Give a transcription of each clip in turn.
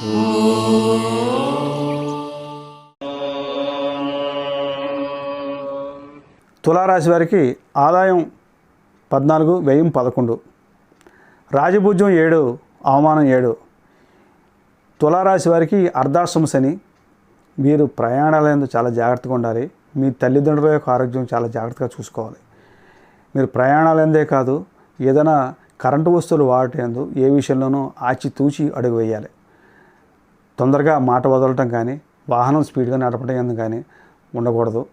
తులారాశి వారికి ఆదాయం పద్నాలుగు వ్యయం పదకొండు. రాజభుజం ఏడు అవమానం ఏడు. తులారాశి వారికి అర్ధాశ్రమ శని. మీరు ప్రయాణాలందు చాలా జాగ్రత్తగా ఉండాలి. మీ తల్లిదండ్రుల యొక్క ఆరోగ్యం చాలా జాగ్రత్తగా చూసుకోవాలి. మీరు ప్రయాణాలందే కాదు ఏదైనా కరెంటు వస్తువులు వాడటందు ఏ విషయంలోనూ ఆచితూచి అడుగు వేయాలి. తొందరగా మాట వదలటం కానీ వాహనం స్పీడ్గా నడపడం ఎందుకు కానీ ఉండకూడదు.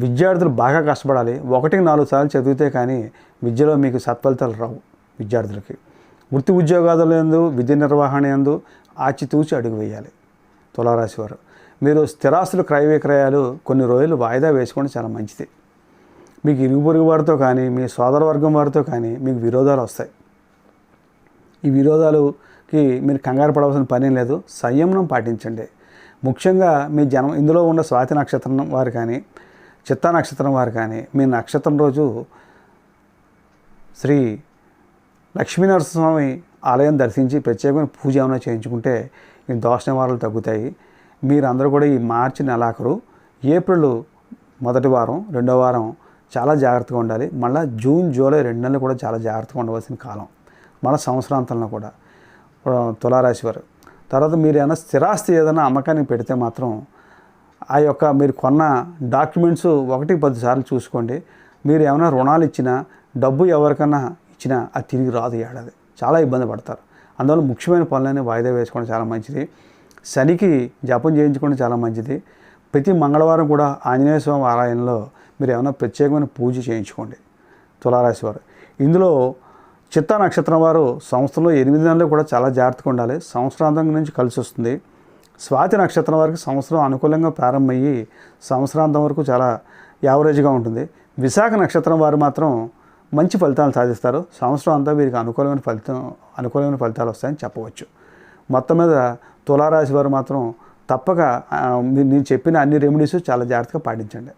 విద్యార్థులు బాగా కష్టపడాలి. ఒకటికి నాలుగు సార్లు చదివితే కానీ విద్యలో మీకు సత్ఫలితాలు రావు విద్యార్థులకి. వృత్తి ఉద్యోగాదుల ఎందు విద్య నిర్వహణ ఎందు ఆచితూచి అడుగు వేయాలి తులారాశి వారు. మీరు స్థిరాస్తులు క్రయ విక్రయాలు కొన్ని రోజులు వాయిదా వేసుకోవడం చాలా మంచిది. మీకు ఇరుగు పొరుగు వారితో కానీ మీ సోదర వర్గం వారితో కానీ మీకు విరోధాలు వస్తాయి. ఈ విరోధాలు కి మీరు కంగారు పడవలసిన పని లేదు. సంయమనం పాటించండి. ముఖ్యంగా మీ జనం ఇందులో ఉన్న స్వాతి నక్షత్రం వారు కానీ చిత్తా నక్షత్రం వారు కానీ మీ నక్షత్రం రోజు శ్రీ లక్ష్మీనరసింహస్వామి ఆలయం దర్శించి ప్రత్యేకమైన పూజ ఏమైనా చేయించుకుంటే ఈ దోష నివారణలు తగ్గుతాయి. మీరందరూ కూడా ఈ మార్చి నెలాఖరు ఏప్రిల్ మొదటి వారం రెండో వారం చాలా జాగ్రత్తగా ఉండాలి. మళ్ళీ జూన్ జూలై రెండు నెలలు కూడా చాలా జాగ్రత్తగా ఉండవలసిన కాలం. మన సంవత్సరాంతంలో కూడా. తులారాశి వారు తర్వాత మీరు ఏమైనా స్థిరాస్తి ఏదైనా అమ్మకానికి పెడితే మాత్రం ఆ యొక్క మీరు కొన్న డాక్యుమెంట్స్ ఒకటి పది సార్లు చూసుకోండి. మీరు ఏమైనా రుణాలు ఇచ్చినా డబ్బు ఎవరికైనా ఇచ్చినా అది తిరిగి రాదు ఏడాది. చాలా ఇబ్బంది పడతారు. అందువల్ల ముఖ్యమైన పనులన్నీ వాయిదా వేసుకోవడం చాలా మంచిది. శనికి జపం చేయించుకోవడం చాలా మంచిది. ప్రతి మంగళవారం కూడా ఆంజనేయ స్వామి ఆలయంలో మీరు ఏమైనా ప్రత్యేకమైన పూజ చేయించుకోండి తులారాశి వారు ఇందులో చిత్తా నక్షత్రం వారు సంవత్సరంలో ఎనిమిది నెలలు కూడా చాలా జాగ్రత్తగా ఉండాలి. సంవత్సరాంతం నుంచి కలిసి వస్తుంది. స్వాతి నక్షత్రం వారికి సంవత్సరం అనుకూలంగా ప్రారంభమయ్యి సంవత్సరాంతం వరకు చాలా యావరేజ్గా ఉంటుంది. విశాఖ నక్షత్రం వారు మాత్రం మంచి ఫలితాలు సాధిస్తారు. సంవత్సరం అంతా వీరికి అనుకూలమైన ఫలితం అనుకూలమైన ఫలితాలు వస్తాయని చెప్పవచ్చు. మొత్తం మీద తులారాశి వారు మాత్రం తప్పక మీరు నేను చెప్పిన అన్ని రెమెడీస్ చాలా జాగ్రత్తగా పాటించండి.